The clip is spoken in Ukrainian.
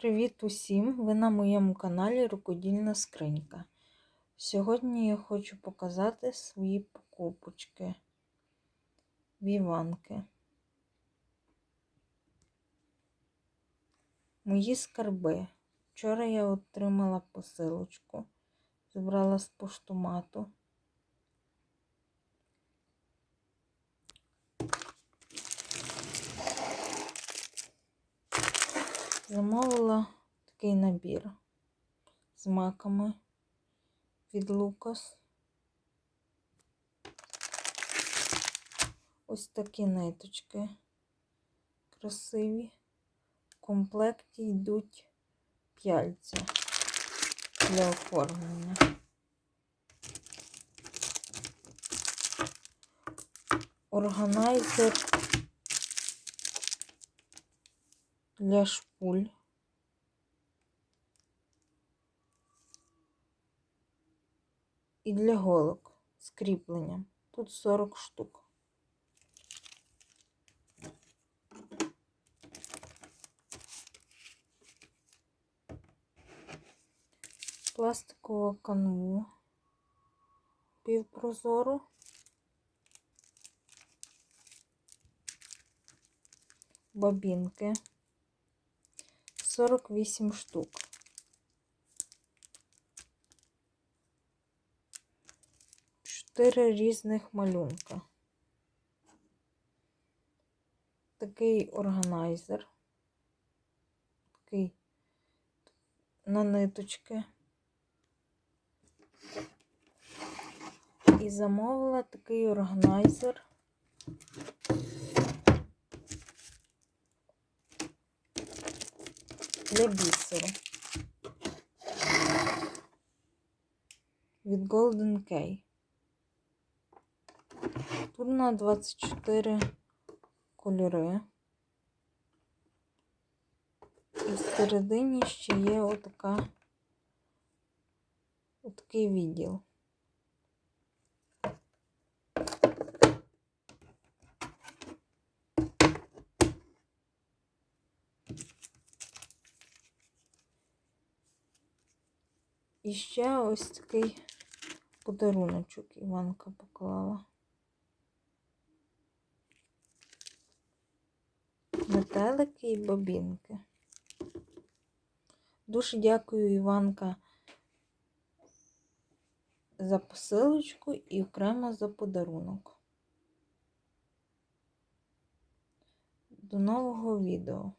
Привіт усім! Ви на моєму каналі Рукодільна Скринька. Сьогодні я хочу показати свої покупочки віванки. Мої скарби. Вчора я отримала посилочку, забрала з поштомату. Замовила такий набір з маками від Лукас. Ось такі ниточки красиві. В комплекті йдуть п'яльця для оформлення. Органайзер для шпуль. І для голок з кріпленням. Тут 40 штук. Пластикова канву півпрозору. Бобінки 48 штук. Чотири різних малюнка. Такий органайзер. Такий на ниточки. І замовила такий органайзер. Для бісеру. Від Golden K. Тут на 24 кольори. І всередині ще є отака отакий відділ. І ще ось такий подаруночок Іванка поклала. Метелики і бобінки. Дуже дякую, Іванка, за посилочку і окремо за подарунок. До нового відео.